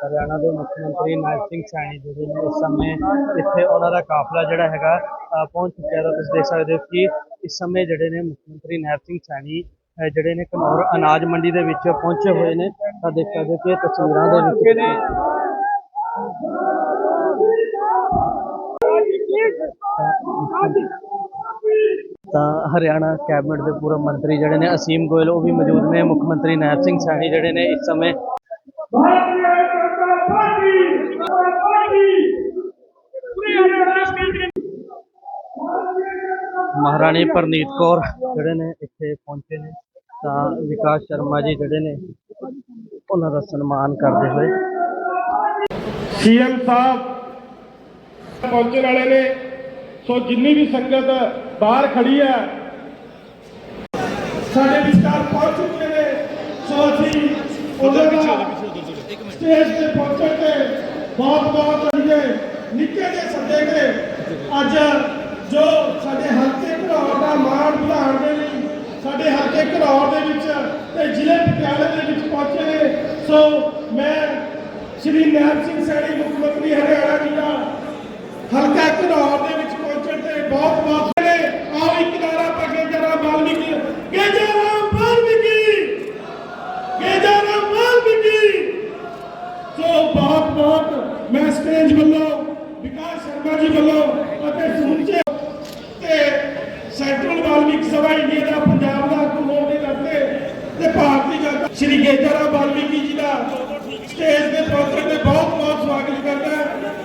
ਹਰਿਆਣਾ ਦੇ ਮੁੱਖ ਮੰਤਰੀ ਨਾਇਬ ਸਿੰਘ ਸੈਣੀ ਜਿਹੜੇ ਨੇ ਇਸ ਸਮੇਂ ਇੱਥੇ ਉਹਨਾਂ ਦਾ ਕਾਫਲਾ ਜਿਹੜਾ ਹੈਗਾ ਪਹੁੰਚ ਚੁੱਕਿਆ ਤਾਂ ਤੁਸੀਂ ਦੇਖ ਸਕਦੇ ਹੋ ਕਿ ਇਸ ਸਮੇਂ ਜਿਹੜੇ ਨੇ ਮੁੱਖ ਮੰਤਰੀ ਨਾਇਬ ਸਿੰਘ ਸੈਣੀ ਜਿਹੜੇ ਨੇ ਘਨੌਰ ਅਨਾਜ ਮੰਡੀ ਦੇ ਵਿੱਚ ਪਹੁੰਚੇ ਹੋਏ ਨੇ। ਤਾਂ ਦੇਖ ਸਕਦੇ ਹੋ ਕਿ ਤਸਵੀਰਾਂ ਦੇ ਵਿੱਚ ਤਾਂ ਹਰਿਆਣਾ ਕੈਬਨਿਟ ਦੇ ਪੂਰਬ ਮੰਤਰੀ ਜਿਹੜੇ ਨੇ ਅਸੀਮ ਗੋਇਲ, ਉਹ ਵੀ ਮੌਜੂਦ ਨੇ। ਮੁੱਖ ਮੰਤਰੀ ਨਾਇਬ ਸਿੰਘ ਸੈਣੀ ਜਿਹੜੇ ਨੇ ਇਸ ਸਮੇਂ ਮਹਾਰਾਣੀ ਪਰਨੀਤ ਕੌਰ ਜਿਹੜੇ ਨੇ ਇੱਥੇ ਪਹੁੰਚੇ ਨੇ। ਤਾਂ ਵਿਕਾਸ ਸ਼ਰਮਾ ਜੀ ਜਿਹੜੇ ਨੇ, ਉਹਨਾਂ ਦਾ ਸਨਮਾਨ ਕਰਦੇ ਹੋਏ। ਸੀਐਮ ਸਾਹਿਬ ਪਹੁੰਚਣ ਵਾਲੇ ਨੇ। ਸੋ ਜਿੰਨੀ ਵੀ ਸੰਗਤ ਬਾਹਰ ਖੜੀ ਹੈ। ਸਾਡੇ ਵਿਚਕਾਰ ਪਹੁੰਚ ਚੁੱਕੇ ਨੇ। ਸੋ ਅਸੀਂ ਉਹਦੇ ਦਾ ਸਟੇਜ ਤੇ ਪਹੁੰਚਣ ਤੇ ਬਹੁਤ ਬਹੁਤ ਅਜੇ ਨਿੱਕੇ ਦੇ ਸੱਦੇ ਤੇ ਅੱਜ ਜੋ ਸਾਡੇ ਹਲਕੇ ਘਰੌਰ ਦਾ ਮਾਣ ਵਧਾਉਣ ਦੇ ਲਈ ਸਾਡੇ ਹਲਕੇ ਘਰੌਰ ਦੇ ਵਿੱਚ ਤੇ ਜ਼ਿਲ੍ਹੇ ਪਟਿਆਲੇ ਦੇ ਵਿੱਚ ਪਹੁੰਚੇ ਨੇ। ਸੋ ਮੈਂ ਸ਼੍ਰੀ ਨਾਇਬ ਸਿੰਘ ਸੈਣੀ ਮੁੱਖ ਮੰਤਰੀ ਹਰਿਆਣਾ ਜੀ ਦਾ ਹਲਕਾ ਘਰੌਰ ਦੇ ਵਿੱਚ ਪਹੁੰਚਣ ਤੇ ਬਹੁਤ ਬਹੁਤ ਨੇ ਆਓ ਇੱਕ ਨਾਰਾ ਪੱਕੇ ਜਰਾ ਵਾਲਮੀਕੀ ਗੇਜਰਾਮ ਵਾਲਮੀਕੀ ਗੇਜਰਾਮ ਵਾਲਮੀਕੀ ਸੋ ਬਹੁਤ ਬਹੁਤ ਮੈਂ ਸਟੇਜ ਵੱਲੋਂ ਵਿਕਾਸ ਸ਼ਰਮਾ ਜੀ ਵੱਲੋਂ ਅਤੇ ਸਮੁੱਚੇ ਤੇ ਸੈਂਟਰਲ ਵਾਲਮੀਕ ਸਭਾ ਇੰਡੀਆ ਦਾ ਪੰਜਾਬ ਦਾ ਹੋਣ ਦੇ ਨਾਤੇ ਤੇ ਭਾਰਤੀ ਜਨਤਾ ਸ਼੍ਰੀ ਗੇਜਰਾ ਵਾਲਮੀਕੀ ਜੀ ਦਾ ਸਟੇਜ ਦੇ ਪਹੁੰਚਣ ਤੇ ਬਹੁਤ ਬਹੁਤ ਸਵਾਗਤ ਕਰਦਾ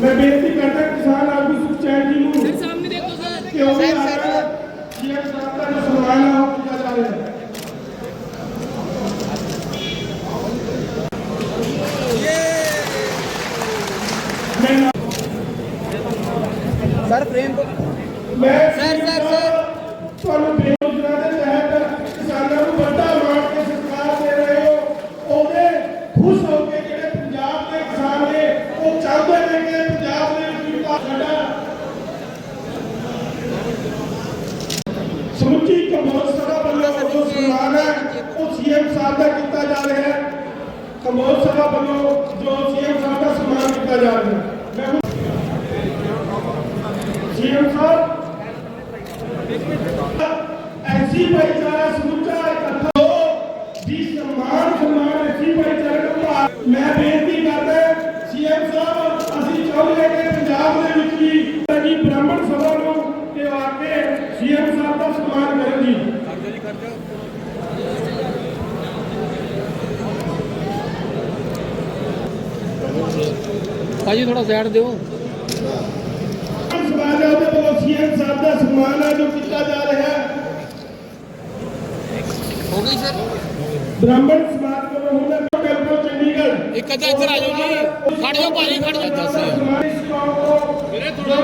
ਮੈਂ ਬੇਨਤੀ ਕਰਦਾ ਕਿਸਾਨ ਆਗੂ ਸੁਖਚੈਨ ਜੀ ਨੂੰ ਕਿ ਉਹ ਕੰਬੋਜ ਸਭਾ ਵੱਲੋਂ ਜੋ ਸੀਐਮ ਸਾਹਿਬ ਦਾ ਸਨਮਾਨ ਕੀਤਾ ਜਾ ਰਿਹਾ ਹੈ ਮੈਂ ਹੁਣ ਸੀਐਮ ਸਾਹਿਬ ਐਸੀ ਭਾਈਚਾਰਾ ਸਮੁੱਚਾ ਇਕੱਠਾ ਹੋ ਦੀ ਸਨਮਾਨ ਸਨਮਾਨ ਐਸੀ ਭਾਈਚਾਰੇ ਨੂੰ ਭਾ- ਮੈਂ ਬੇਨਤੀ ਕਰਦਾ ਸੀਐਮ ਸਾਹਿਬ ਅਸੀਂ ਚਾਹੁੰਦੇ ਕਿ ਪੰਜਾਬ ਦੇ ਵਿੱਚ ਵੀ ਜੀ ਬ੍ਰਾਹਮਣ ਸਭਾ ਨੂੰ ਤੇ ਆ ਕੇ ਸੀਐਮ ਸਾਹਿਬ ਦਾ ਸਨਮਾਨ ਕਰਨ ਜੀ ਭਾਜੀ ਥੋੜਾ ਸਾਈਡ ਦਿਓ। ਸਮਾਜ ਦੇ ਵੱਲੋਂ ਸੀਐਮ ਸਾਹਿਬ ਦਾ ਸਨਮਾਨ ਆ ਜੋ ਕੀਤਾ ਜਾ ਰਿਹਾ ਹੋ ਗਈ ਸਰ। ਬ੍ਰਾਹਮਣ ਸਮਾਜ ਕੋਲੋਂ ਹੁੰਦਾ ਕਰਪੋ ਚੰਡੀਗੜ੍ਹ। ਇੱਕ ਅੱਧਾ ਇੱਧਰ ਆ ਜਾਓ ਜੀ। ਖੜ ਜਾਓ ਭਾਜੀ ਖੜ ਜਾਓ ਦੱਸ। ਮੇਰੇ ਥੋੜਾ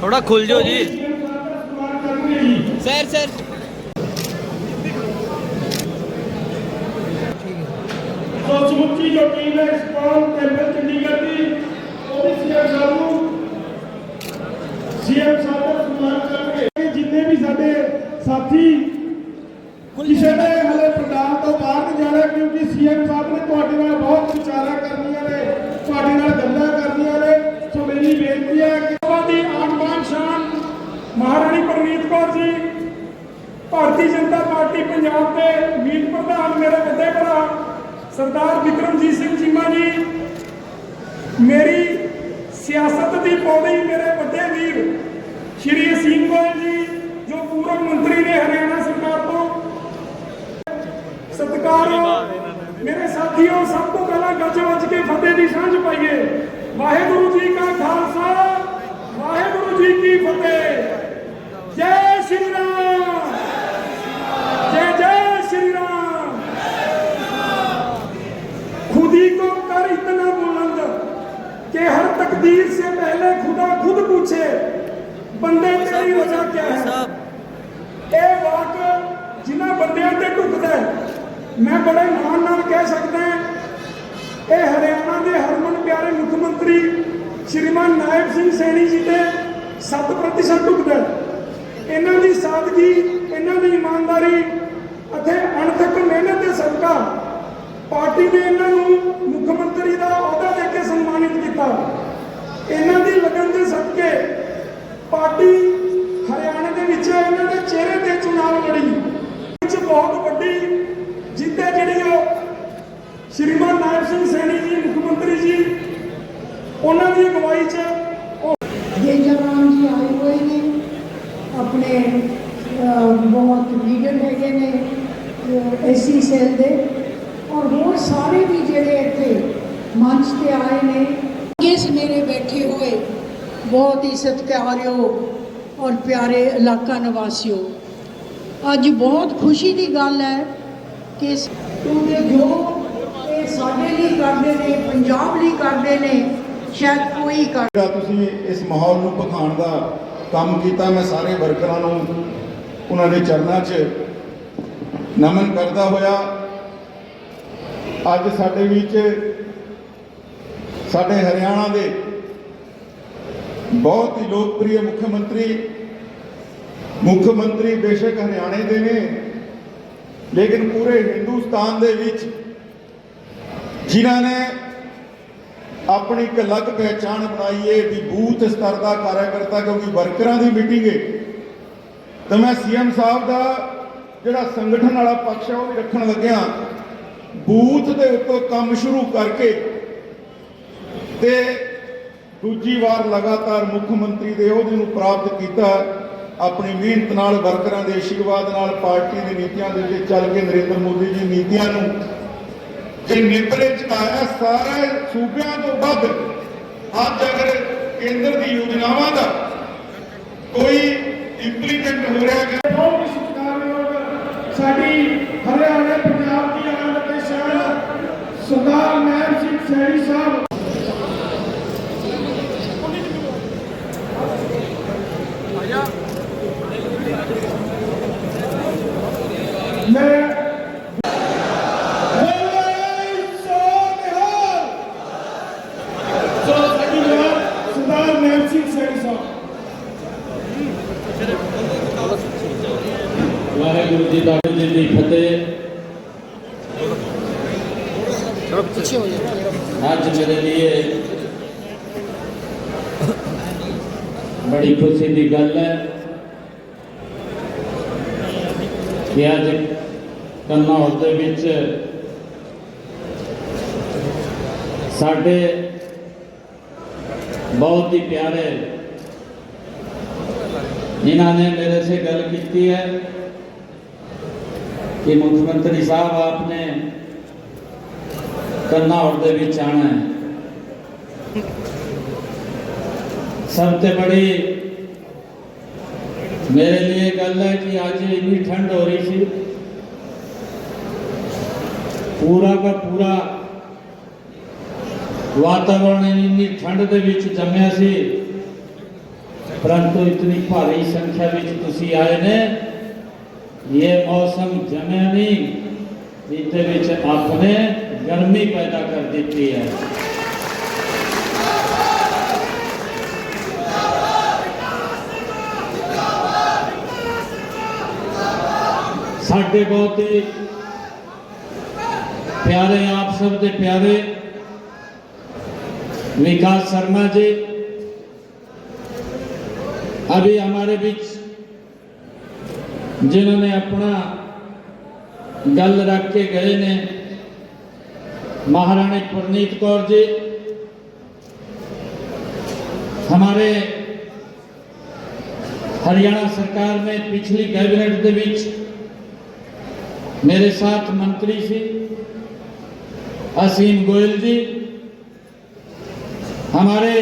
ਥੋੜਾ ਖੁੱਲ ਜਾਓ ਜੀ। Sir sir. ਸੋ ਸਮੁੱਚੀ ਜੋ ਟੀਮ ਹੈ ਇਸ ਕੌਮ ਤੇ ਸਾਹਿਬ ਨੂੰ ਸੀਐਮ ਸਾਹਿਬ ਦਾ ਸਨਮਾਨ ਕਰਨਗੇ ਜਿੰਨੇ ਵੀ ਸਾਡੇ ਸਾਥੀ ਕਿਸੇ ਨੇ ਹਲੇ ਪੰਜਾਬ ਤੋਂ ਬਾਹਰ ਨਹੀਂ ਜਾਣਾ ਕਿਉਂਕਿ ਸੀਐਮ ਸਾਹਿਬ ਨੇ ਤੁਹਾਡੇ ਨਾਲ ਬਹੁਤ ਵਿਚਾਰਾਂ ਕਰਨੀਆਂ ਨੇ, ਤੁਹਾਡੇ ਨਾਲ ਗੱਲਾਂ ਕਰਨੀਆਂ ਨੇ। ਸੋ ਮੇਰੀ ਬੇਨਤੀ ਹੈ ਕਿ ਦੀ ਆਨਮਾਨ ਸ਼ਾਨ ਮਹਾਰਾਣੀ ਪ੍ਰਨੀਤ ਕੌਰ ਜੀ, ਭਾਰਤੀ ਜਨਤਾ ਪਾਰਟੀ ਪੰਜਾਬ ਦੇ ਮੀਤ ਪ੍ਰਧਾਨ ਮੇਰੇ ਵੱਡੇ ਭਰਾ ਸਰਦਾਰ ਵਿਕਰਮਜੀਤ ਸਿੰਘ ਚੀਮਾ ਜੀ पूछे बंदे तेरी वजह क्या है ਇਹ ਵਾਕ ਜਿਨ੍ਹਾਂ ਬੰਦਿਆਂ ਤੇ ਢੁਕਦਾ ਹੈ, ਮੈਂ ਬੜੇ ਮਾਣ ਨਾਲ ਕਹਿ ਸਕਦਾ ਹਾਂ ਇਹ ਹਰਿਆਣਾ ਦੇ ਹਰਮਨ ਪਿਆਰੇ ਮੁੱਖ ਮੰਤਰੀ ਸ਼੍ਰੀਮਾਨ ਨਾਇਬ ਸਿੰਘ ਸੈਣੀ ਜੀ ਤੇ 7% ਢੁਕਦਾ ਹੈ। ਇਹਨਾਂ ਦੀ ਸਾਦਗੀ ਇਹਨਾਂ ਦੀ ਇਮਾਨਦਾਰੀ ਅਤੇ ਅਣਥੱਕ ਮਿਹਨਤ ਦੇ ਸਦਕਾ ਪਾਰਟੀ ਨੇ ਇਹਨਾਂ ਨੂੰ ਮੁੱਖ ਮੰਤਰੀ ਦਾ ਅਹੁਦਾ ਦੇ ਕੇ ਸਨਮਾਨਿਤ ਕੀਤਾ ਇਹਨਾਂ ਦੀ ਲਗਨ ਦੇ ਸਦਕੇ ਪਾਰਟੀ ਹਰਿਆਣਾ ਦੇ ਵਿੱਚ ਇਹਨਾਂ ਦੇ ਚਿਹਰੇ ਤੇ ਚੁਣਾਵ ਲੜੀ। ਵਿੱਚ ਬਹੁਤ ਵੱਡੀ ਜਿੱਤ ਹੈ ਜਿਹੜੀ ਉਹ ਸ਼੍ਰੀਮਾਨ ਨਾਇਬ ਸਿੰਘ ਸੈਣੀ ਜੀ, ਮੁੱਖ ਮੰਤਰੀ ਜੀ, ਉਹਨਾਂ ਦੀ ਅਗਵਾਈ 'ਚ ਇਹ ਜਵਾਨ ਜੀ ਆਏ ਹੋਏ ਨੇ, ਆਪਣੇ ਬਹੁਤ ਲੀਡਰ ਹੈਗੇ ਨੇ ਐਸੀ ਸੈਲ ਦੇ, ਔਰ ਹੋਰ ਸਾਰੇ ਵੀ ਜਿਹੜੇ ਇੱਥੇ ਮੰਚ ਤੇ ਆਏ ਨੇ ਬਹੁਤ ਹੀ ਸਤਿਕਾਰਯੋਗ ਔਰ ਪਿਆਰੇ ਇਲਾਕਾ ਨਿਵਾਸੀਓ, ਅੱਜ ਬਹੁਤ ਖੁਸ਼ੀ ਦੀ ਗੱਲ ਹੈ ਕਿ ਕਿਉਂਕਿ ਜੋ ਇਹ ਸਾਡੇ ਲਈ ਕਰਦੇ ਨੇ, ਪੰਜਾਬ ਲਈ ਕਰਦੇ ਨੇ, ਸ਼ਾਇਦ ਕੋਈ ਕਰ ਤੁਸੀਂ ਇਸ ਮਾਹੌਲ ਨੂੰ ਭਖਾਉਣ ਦਾ ਕੰਮ ਕੀਤਾ, ਮੈਂ ਸਾਰੇ ਵਰਕਰਾਂ ਨੂੰ ਉਹਨਾਂ ਦੇ ਚਰਨਾਂ 'ਚ ਨਮਨ ਕਰਦਾ ਹੋਇਆ। ਅੱਜ ਸਾਡੇ ਵਿੱਚ ਸਾਡੇ ਹਰਿਆਣਾ ਦੇ ਬਹੁਤ ਹੀ ਲੋਕਪ੍ਰਿय ਮੁੱਖ ਮੰਤਰੀ ਮੁੱਖ ਮੰਤਰੀ ਬੇਸ਼ੱਕ ਹਰਿਆਣੇ ਦੇ ਨੇ, ਲੇਕਿਨ ਪੂਰੇ ਹਿੰਦੁਸਤਾਨ ਦੇ ਵਿੱਚ ਜਿਨ੍ਹਾਂ ਨੇ ਆਪਣੀ ਇੱਕ ਅਲੱਗ ਪਹਿਚਾਣ ਬਣਾਈ ਹੈ ਵੀ ਬੂਥ ਸਤਰ ਦਾ ਕਾਰਜਕਰਤਾ ਕਿਉਂਕਿ ਵਰਕਰਾਂ ਦੀ ਮੀਟਿੰਗ ਏ, ਤਾਂ ਮੈਂ ਸੀਐਮ ਸਾਹਿਬ ਦਾ ਜਿਹੜਾ ਸੰਗਠਨ ਵਾਲਾ ਪੱਖ ਹੈ ਉਹ ਵੀ ਰੱਖਣ ਲੱਗਿਆ। ਬੂਥ ਦੇ ਉੱਤੋਂ ਕੰਮ ਸ਼ੁਰੂ ਕਰਕੇ ਤੇ ਦੂਜੀ ਵਾਰ ਲਗਾਤਾਰ ਮੁੱਖ ਮੰਤਰੀ ਦੇ ਅਹੁਦੇ ਨੂੰ ਪ੍ਰਾਪਤ ਕੀਤਾ ਆਪਣੀ ਮਿਹਨਤ ਨਾਲ ਵਰਕਰਾਂ ਦੇ ਆਸ਼ੀਰਵਾਦ ਨਾਲ ਪਾਰਟੀ ਦੀ ਨੀਤੀਆਂ ਦੇ ਉੱਤੇ ਚੱਲ ਕੇ ਨਰਿੰਦਰ ਮੋਦੀ ਜੀ ਨੀਤੀਆਂ ਨੂੰ ਜੇ ਨਿਪਰੇ ਚਕਾਇਆ ਸਾਰੇ ਸੂਬਿਆਂ ਤੋਂ ਵੱਧ, ਅੱਜ ਅਗਰ ਕੇਂਦਰ ਦੀ ਯੋਜਨਾਵਾਂ ਦਾ ਕੋਈ ਇੰਪਲੀਮੈਂਟ ਹੋ ਰਿਹਾ ਹੈ। ਬਹੁਤ ਹੀ ਸਤਿਕਾਰਯੋਗ ਸਾਡੀ ਹਰਿਆਣਾ, ਪੰਜਾਬ ਦੀ ਆਨ ਅਤੇ ਸ਼ਾਨ ਸਰਦਾਰ ਨਾਇਬ ਸਿੰਘ ਸੈਣੀ ਸਾਹਿਬ ਮੈਂ ਸੋ ਸਾਡੀ ਜਨਾਬ ਸਰਦਾਰ ਨਾਇਬ ਸਿੰਘ ਸੈਣੀ ਸਾਹਿਬ ਵਾਹਿਗੁਰੂ ਜੀ ਦਾ ਜੀ ਦੀ ਫਤਿਹ। ਅੱਜ ਮੇਰੇ ਲਈ ਬੜੀ ਖੁਸ਼ੀ ਦੀ ਗੱਲ ਹੈ ਕਿ ਅੱਜ ਕੰਨੌਰ ਦੇ ਵਿੱਚ ਸਾਡੇ ਬਹੁਤ ਹੀ ਪਿਆਰੇ ਜਿਨ੍ਹਾਂ ਨੇ ਮੇਰੇ से ਗੱਲ ਕੀਤੀ ਹੈ। कि मुख्यमंत्री साहब आपने कन्नौर ਦੇ ਵਿੱਚ ਆਣਾ ਹੈ ਸਭ ਤੋਂ ਬੜੀ ਮੇਰੇ ਲਈ ਗੱਲ ਹੈ ਕਿ ਅੱਜ ਇੰਨੀ ਠੰਡ ਹੋ ਰਹੀ ਸੀ ਪੂਰਾ ਦਾ ਪੂਰਾ ਵਾਤਾਵਰਣ ਇੰਨੀ ਠੰਡ ਦੇ ਵਿੱਚ ਜੰਮਿਆ ਸੀ परंतु इतनी भारी संख्या ਵਿੱਚ ਤੁਸੀਂ ਆਏ ये मौसम जमैनी बीच आपने गर्मी पैदा कर देती है। साढ़े बहुत ही प्यारे, आप सब के प्यारे विकास शर्मा जी। अभी हमारे बीच जिन्होंने अपना गल रख के गए ने महारानी प्रनीत कौर जी हमारे हरियाणा सरकार में पिछली कैबिनेट के बीच मेरे साथ मंत्री सी असीम गोयल जी हमारे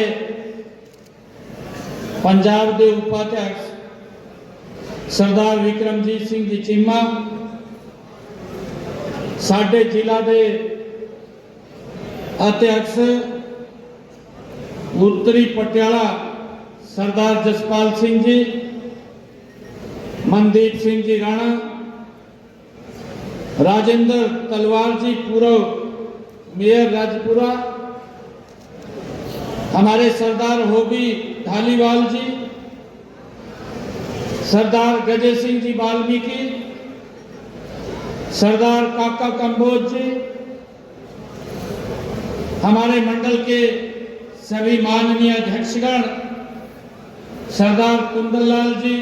पंजाब के उपाध्यक्ष सरदार विक्रमजीत सिंह जी चीमा साडे जिला के अध्यक्ष उत्तरी पटियाला सरदार जसपाल सिंह जी मनदीप सिंह जी राणा राजेंद्र तलवार जी पूर्व मेयर राजपुरा हमारे सरदार होबी ढालीवाल जी सरदार गजय सिंह जी वाल्मीकि सरदार काका कंबोज जी हमारे मंडल के सभी माननीय अध्यक्षगण सरदार कुंदनलाल जी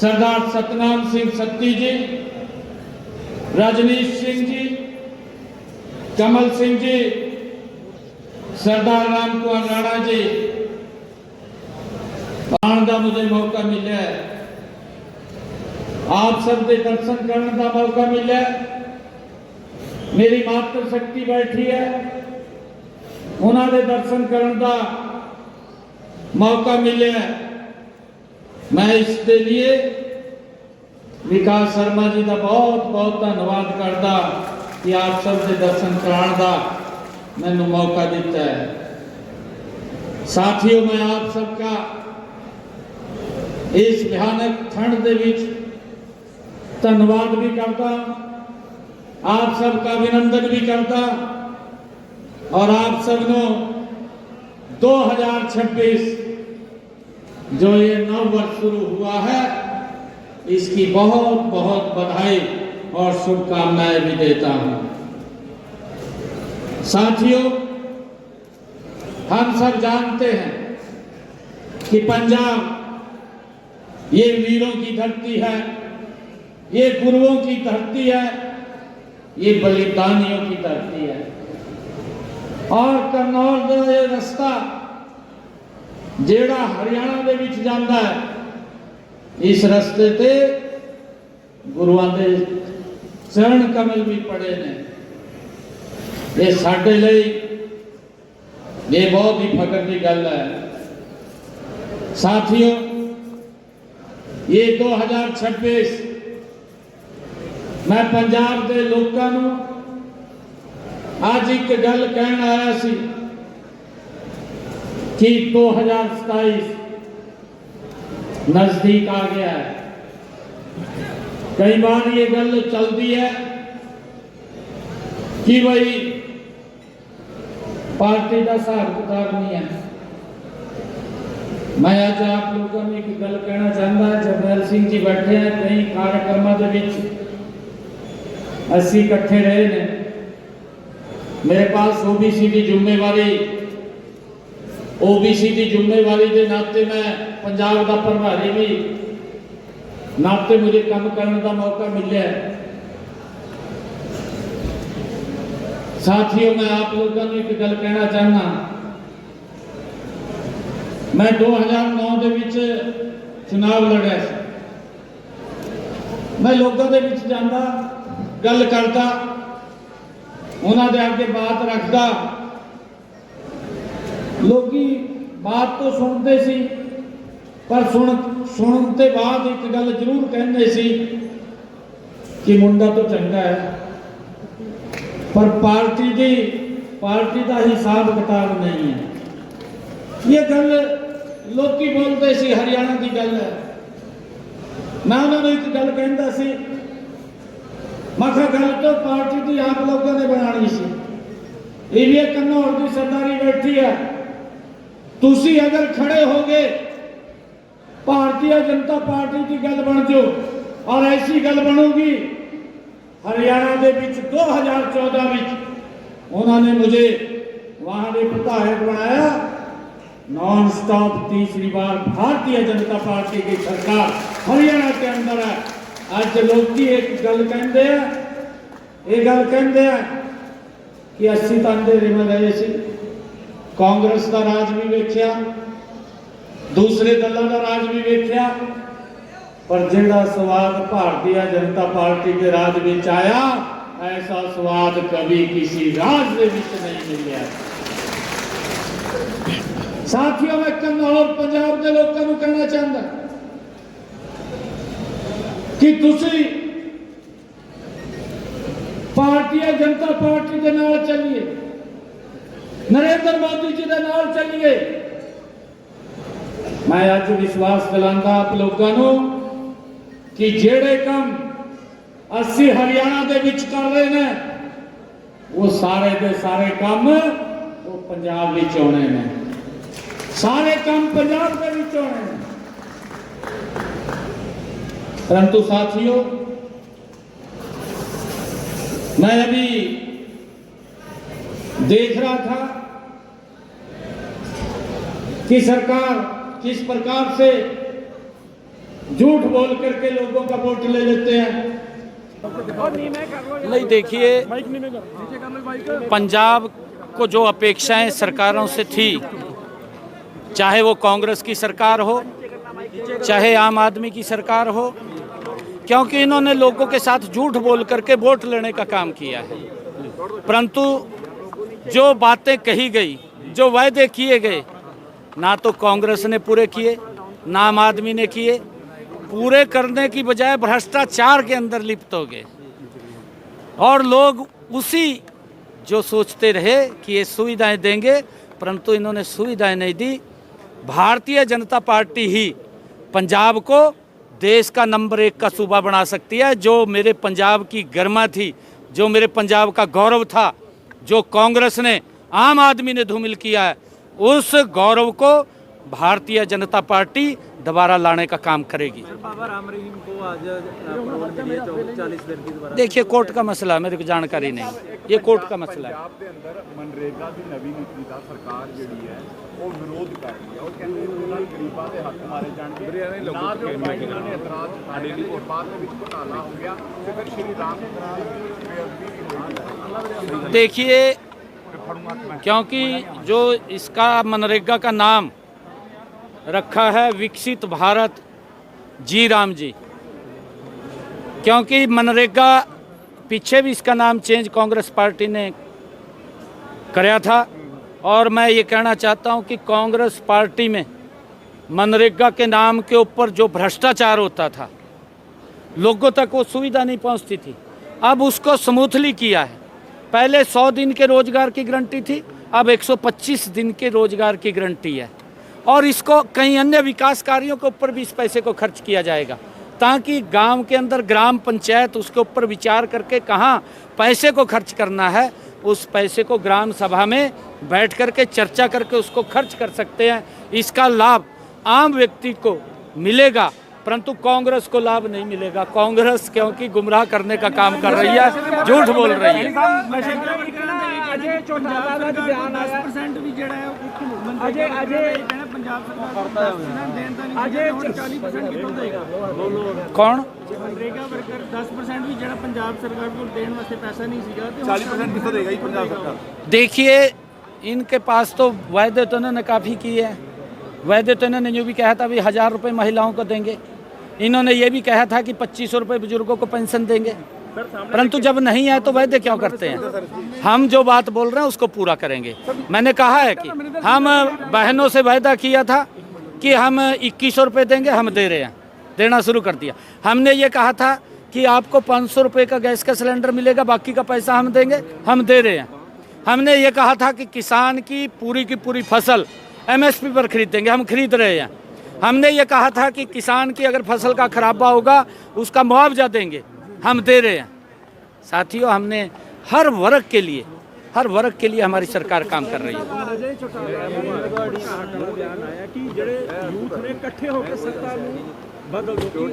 सरदार सतनाम सिंह सत्ती जी रजनीश सिंह जी कमल सिंह जी सरदार राम कुमार राणा जी ਆਉਣ ਦਾ ਮੁझे ਮੌਕਾ ਮਿਲਿਆ ਆਪ ਸਭ ਦੇ ਦਰਸ਼ਨ ਕਰਨ ਦਾ ਮੌਕਾ ਮਿਲਿਆ ਮੇਰੀ ਮਾਤਰ ਸ਼ਕਤੀ ਬੈਠੀ ਹੈ। ਉਹਨਾਂ ਦੇ ਦਰਸ਼ਨ ਕਰਨ ਦਾ ਮੌਕਾ ਮਿਲਿਆ ਮੈਂ ਇਸ ਦੇ ਲਈ ਵਿਕਾਸ ਸ਼ਰਮਾ ਜੀ ਦਾ ਬਹੁਤ ਬਹੁਤ ਧੰਨਵਾਦ ਕਰਦਾ ਕਿ ਆਪ ਸਭ ਦੇ ਦਰਸ਼ਨ ਕਰਾਉਣ ਦਾ ਮੈਨੂੰ ਮੌਕਾ ਦਿੱਤਾ ਹੈ। ਸਾਥੀਓ, ਮੈਂ ਆਪ ਸਭ ਦਾ ਇਸ ਭਿਆਨਕ ਠੰਡ ਦੇ ਵਿੱਚ ਧੰਨਵਾਦ ਵੀ ਕਰਦਾ ਆਪ ਸਭ ਦਾ ਅਭਿਨੰਦਨ ਵੀ ਕਰਦਾ और आप सबनो 2026 जो ये नव वर्ष शुरू हुआ है इसकी बहुत बहुत बधाई और शुभकामनाएं भी देता हूं साथियों हम सब जानते हैं कि पंजाब ये वीरों की धरती है ये गुरुओं की धरती है ये बलिदानियों की धरती है ਔਰ ਕਰਨੌਲ ਦਾ ਇਹ ਰਸਤਾ ਜਿਹੜਾ ਹਰਿਆਣਾ ਦੇ ਵਿੱਚ ਜਾਂਦਾ ਹੈ ਇਸ ਰਸਤੇ ਤੇ ਗੁਰੂਆਂ ਦੇ ਚਰਨ ਕਮਲ ਵੀ ਪੜੇ ਨੇ ਇਹ ਸਾਡੇ ਲਈ ਇਹ ਬਹੁਤ ਹੀ ਫਖਰ ਦੀ ਗੱਲ ਹੈ ਸਾਥੀਓ ਇਹ 2026 ਮੈਂ ਪੰਜਾਬ ਦੇ ਲੋਕਾਂ ਨੂੰ ਅੱਜ ਇੱਕ ਗੱਲ ਕਹਿਣ ਆਇਆ ਸੀ ਕਿ 2027 ਨਜ਼ਦੀਕ ਆ ਗਿਆ ਹੈ। ਕਈ ਵਾਰ ਇਹ ਗੱਲ ਚੱਲਦੀ ਹੈ ਕਿ ਭਾਈ ਪਾਰਟੀ ਦਾ ਹਿਸਾਬ ਕਿਤਾਬ ਨਹੀਂ ਹੈ। ਮੈਂ ਅੱਜ ਆਪ ਲੋਕਾਂ ਨੂੰ ਇੱਕ ਗੱਲ ਕਹਿਣਾ ਚਾਹੁੰਦਾ, ਜਰਨਲ ਸਿੰਘ ਜੀ ਬੈਠੇ ਆ, ਕਈ ਕਾਰਜਕ੍ਰਮਾਂ ਦੇ ਵਿੱਚ ਅਸੀਂ ਇਕੱਠੇ ਰਹੇ ਨੇ। ਮੇਰੇ ਪਾਸ ਓਬੀਸੀ ਦੀ ਜ਼ਿੰਮੇਵਾਰੀ ਓਬੀਸੀ ਦੀ ਜ਼ਿੰਮੇਵਾਰੀ ਦੇ ਨਾਤੇ ਮੈਂ ਪੰਜਾਬ ਦਾ ਪ੍ਰਭਾਰੀ ਵੀ, ਨਾਤੇ ਮੈਨੂੰ ਕੰਮ ਕਰਨ ਦਾ ਮੌਕਾ ਮਿਲਿਆ। ਸਾਥੀਓ, ਮੈਂ ਆਪ ਲੋਕਾਂ ਨੂੰ ਇੱਕ ਗੱਲ ਕਹਿਣਾ ਚਾਹੁੰਦਾ। मैं 2009 ਦੇ ਵਿੱਚ ਚੁਣਾਵ ਲੜਿਆ ਸੀ। ਮੈਂ ਲੋਕਾਂ ਦੇ ਵਿੱਚ ਜਾਂਦਾ, ਗੱਲ ਕਰਦਾ, ਉਹਨਾਂ ਦੇ ਅੱਗੇ ਬਾਤ ਰੱਖਦਾ। ਲੋਕੀ ਬਾਤ ਤੋਂ ਸੁਣਦੇ ਸੀ, ਪਰ ਸੁਣ ਸੁਣਨ ਤੇ ਬਾਅਦ ਇੱਕ ਗੱਲ ਜ਼ਰੂਰ ਕਹਿੰਦੇ ਸੀ ਕਿ ਮੁੰਡਾ ਤਾਂ ਚੰਗਾ ਹੈ, ਪਰ ਪਾਰਟੀ ਦੀ ਪਾਰਟੀ ਦਾ ਹਿਸਾਬ ਕਿਤਾਬ ਨਹੀਂ ਹੈ। ਇਹ ਗੱਲ ਲੋਕੀ ਬੋਲਦੇ ਸੀ, ਹਰਿਆਣਾ ਦੀ ਗੱਲ ਹੈ। ਮੈਂ ਉਹਨਾਂ ਨੂੰ ਇੱਕ ਗੱਲ ਕਹਿੰਦਾ ਸੀ। ਮੈਂ ਕਿਹਾ, ਗੱਲ ਤੋਂ ਪਾਰਟੀ ਦੀ ਆਪ ਲੋਕਾਂ ਨੇ ਬਣਾਣੀ ਸੀ। ਇਹ ਵੀ ਇੱਕ ਦੀ ਸਰਦਾਰੀ ਬੈਠੀ ਹੈ। ਤੁਸੀਂ ਅਗਰ ਖੜੇ ਹੋਗੇ, ਭਾਰਤੀ ਜਨਤਾ ਪਾਰਟੀ ਦੀ ਗੱਲ ਬਣ ਜਾਓ, ਔਰ ਐਸੀ ਗੱਲ ਬਣੂਗੀ, ਹਰਿਆਣਾ ਦੇ ਵਿੱਚ 2014 ਵਿੱਚ, ਉਹਨਾਂ ਨੇ ਮੁਝੇ वहां ਦੇ ਵਿਧਾਇਕ ਬਣਾਇਆ। नॉन स्टॉप तीसरी बार भारतीय जनता पार्टी की सरकार हरियाणा के अंदर है ਅੱਜ ਲੋਕੀ ਇੱਕ ਗੱਲ ਕਹਿੰਦੇ ਆ, ਇਹ ਗੱਲ ਕਹਿੰਦੇ ਆ ਕਿ ਅਸੀਂ ਤਾਂ ਦੇ ਰਿਮਾ ਗਏ ਸੀ। ਕਾਂਗਰਸ ਦਾ ਰਾਜ ਵੀ ਵੇਖਿਆ, ਦੂਸਰੇ ਦਲਾਂ ਦਾ ਰਾਜ ਵੀ ਵੇਖਿਆ, ਪਰ ਜਿਹੜਾ ਸਵਾਦ ਭਾਰਤੀ ਜਨਤਾ ਪਾਰਟੀ ਦੇ ਰਾਜ ਵਿੱਚ ਆਇਆ, ਐਸਾ ਸਵਾਦ ਕਦੀ ਕਿਸੇ ਰਾਜ ਦੇ ਵਿੱਚ ਨਹੀਂ ਮਿਲਿਆ। ਸਾਥੀਓ, ਮੈਂ ਕੰਨੌਰ ਪੰਜਾਬ ਦੇ ਲੋਕਾਂ ਨੂੰ ਕਹਿਣਾ ਚਾਹੁੰਦਾ ਕਿ ਤੁਸੀਂ ਭਾਰਤੀ ਜਨਤਾ ਪਾਰਟੀ ਦੇ ਨਾਲ ਚੱਲੀਏ। ਨਰਿੰਦਰ ਮੋਦੀ ਜੀ ਦੇ ਨਾਲ ਚੱਲੀਏ। ਮੈਂ ਅੱਜ ਵਿਸ਼ਵਾਸ ਦਿਲਾਉਂਦਾ ਆਪ ਲੋਕਾਂ ਨੂੰ ਕਿ ਜਿਹੜੇ ਕੰਮ ਅਸੀਂ ਹਰਿਆਣਾ ਦੇ ਵਿੱਚ ਕਰ ਰਹੇ ਨੇ, ਉਹ ਸਾਰੇ ਦੇ ਸਾਰੇ ਕੰਮ ਉਹ ਪੰਜਾਬ ਵਿੱਚ ਆਉਣੇ ਨੇ। ਸਾਰੇ ਕੰਮ ਪੰਜਾਬ ਦੇ ਵਿੱਚ ਹੋਣੇ ਨੇ परंतु साथियों मैं अभी देख रहा था कि सरकार किस प्रकार से झूठ बोल करके लोगों का वोट ले लेते हैं नहीं देखिए पंजाब को जो अपेक्षाएं सरकारों से थी चाहे वो कांग्रेस की सरकार हो, चाहे आम आदमी की सरकार हो, क्योंकि इन्होंने लोगों के साथ झूठ बोल करके वोट लेने का काम किया है। परंतु जो बातें कही गई, जो वायदे किए गए, ना तो कांग्रेस ने पूरे किए, ना आम आदमी ने किए, पूरे करने की बजाय भ्रष्टाचार के अंदर लिप्त हो गए। और लोग उसी जो सोचते रहे कि ये सुविधाएँ देंगे, परंतु इन्होंने सुविधाएँ नहीं दी भारतीय जनता पार्टी ही पंजाब को देश का नंबर एक का सूबा बना सकती है। जो मेरे पंजाब की गरिमा थी जो मेरे पंजाब का गौरव था जो कांग्रेस ने आम आदमी ने धूमिल किया है उस गौरव को भारतीय जनता पार्टी दोबारा लाने का काम करेगी। देखिए कोर्ट का मसला है, मेरे को जानकारी नहीं। ये कोर्ट का मसला है। ਪੰਜਾਬ ਦੇ ਅੰਦਰ ਮਨਰੇਗਾ ਦੀ ਨਵੀਂ ਨੀਤੀ ਦਾ ਸਰਕਾਰ ਜਿਹੜੀ ਹੈ ਉਹ ਵਿਰੋਧ ਕਰ ਰਹੀ ਹੈ ਉਹ ਕਹਿੰਦੇ ਇਹਦੇ ਨਾਲ ਗਰੀਬਾਂ ਦੇ ਹੱਕ ਮਾਰੇ ਜਾਣਗੇ ਨਾ ਜੋ ਇਹਨਾਂ ਨੇ ਇਤਰਾਜ਼ ਜਤਾਏ ਨੇ ਔਰ ਬਾਅਦ ਦੇ ਵਿੱਚ ਘੁਟਾਲਾ ਹੋ ਗਿਆ ਤੇ ਫਿਰ ਸ਼੍ਰੀ ਰਾਮ ਮੰਦਿਰ ਦੀ ਬੇਅਦਬੀ ਵੀ ਹੋਈ देखिए क्योंकि जो इसका मनरेगा का नाम रखा है विकसित भारत जी राम जी क्योंकि मनरेगा पीछे भी इसका नाम चेंज कांग्रेस पार्टी ने कराया था और मैं ये कहना चाहता हूँ कि कांग्रेस पार्टी में मनरेगा के नाम के ऊपर जो भ्रष्टाचार होता था, लोगों तक वो सुविधा नहीं पहुँचती थी। अब उसको स्मूथली किया है। पहले 100 दिन के रोज़गार की गारंटी थी, अब 125 दिन के रोज़गार की गारंटी है। और इसको कई अन्य विकास कार्यों के ऊपर भी इस पैसे को खर्च किया जाएगा, ताकि गाँव के अंदर ग्राम पंचायत उसके ऊपर विचार करके कहाँ पैसे को खर्च करना है उस पैसे को ग्राम सभा में बैठ करके चर्चा करके उसको खर्च कर सकते हैं इसका लाभ आम व्यक्ति को मिलेगा परंतु कांग्रेस को लाभ नहीं मिलेगा कांग्रेस क्योंकि गुमराह करने का काम कर रही है झूठ बोल रही है ਅਜੇ ਝੋਟਾ ਦਾ ਬਿਆਨ ਆਇਆ 10% ਵੀ ਜਿਹੜਾ ਹੈ ਉਹ ਅਜੇ ਅਜੇ ਪੰਜਾਬ ਸਰਕਾਰ ਦੇਣ ਦਾ ਨਹੀਂ ਅਜੇ 40% ਕਿੱਥੋਂ ਦੇਗਾ कौन ਮਨਰੇਗਾ ਵਰਕਰ 10% ਵੀ ਜਿਹੜਾ ਪੰਜਾਬ ਸਰਕਾਰ ਕੋਲ ਦੇਣ ਵਾਸਤੇ ਪੈਸਾ ਨਹੀਂ ਸੀਗਾ ਤੇ 40% ਕਿੱਥੋਂ ਦੇਗਾ ਜੀ ਪੰਜਾਬ ਸਰਕਾਰ देखिए इनके पास तो वायदे तो इन्होंने काफ़ी किए हैं वायदे तो इन्होंने यूँ भी कहा था भी हज़ार रुपये महिलाओं को देंगे इन्होंने ये भी कहा था कि पच्चीस सौ रुपये बुजुर्गों को पेंशन देंगे परंतु जब नहीं आए तो वायदे क्यों करते हैं? हम जो बात बोल रहे हैं उसको पूरा करेंगे। मैंने कहा है कि हम बहनों से वायदा किया था कि हम इक्कीस सौ रुपये देंगे हम दे रहे हैं। देना शुरू कर दिया। हमने ये कहा था कि आपको पाँच सौ रुपये का गैस का सिलेंडर मिलेगा बाकी का पैसा हम देंगे हम दे रहे हैं। हमने ये कहा था कि किसान की पूरी की पूरी फ़सल एमएसपी पर खरीदेंगे हम खरीद रहे हैं। हमने ये कहा था कि किसान की अगर फ़सल का खराबा होगा उसका मुआवजा देंगे। हम दे रहे हैं साथियों हमने हर वर्ग के लिए हर वर्ग के लिए हमारी सरकार काम कर रही है ਅਜੇ ਝੋਟਾ ਦਾ ਬਿਆਨ ਆਇਆ ਕਿ ਜਿਹੜੇ ਯੂਥ ਨੇ ਇਕੱਠੇ ਹੋ ਕੇ ਸੱਤਾ ਨੂੰ ਬਦਲ ਦੋ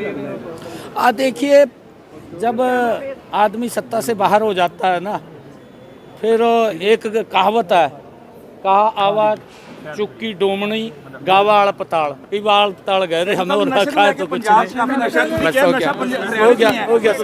आ देखिए जब आदमी सत्ता से बाहर हो जाता है ना फिर एक कहावत है कहा आवाज ਚੁੱਕੀ ਡੋਮਣੀ ਗਾਵਾਲ ਪਤਾਲ। ਇਹ ਵਾਲ ਪਤਾਲ ਗਏ ਨੇ ਹਮੋਰ ਦਾ ਖਾਇ ਤੋਂ ਹੋ ਗਿਆ। ਹੋ ਗਿਆ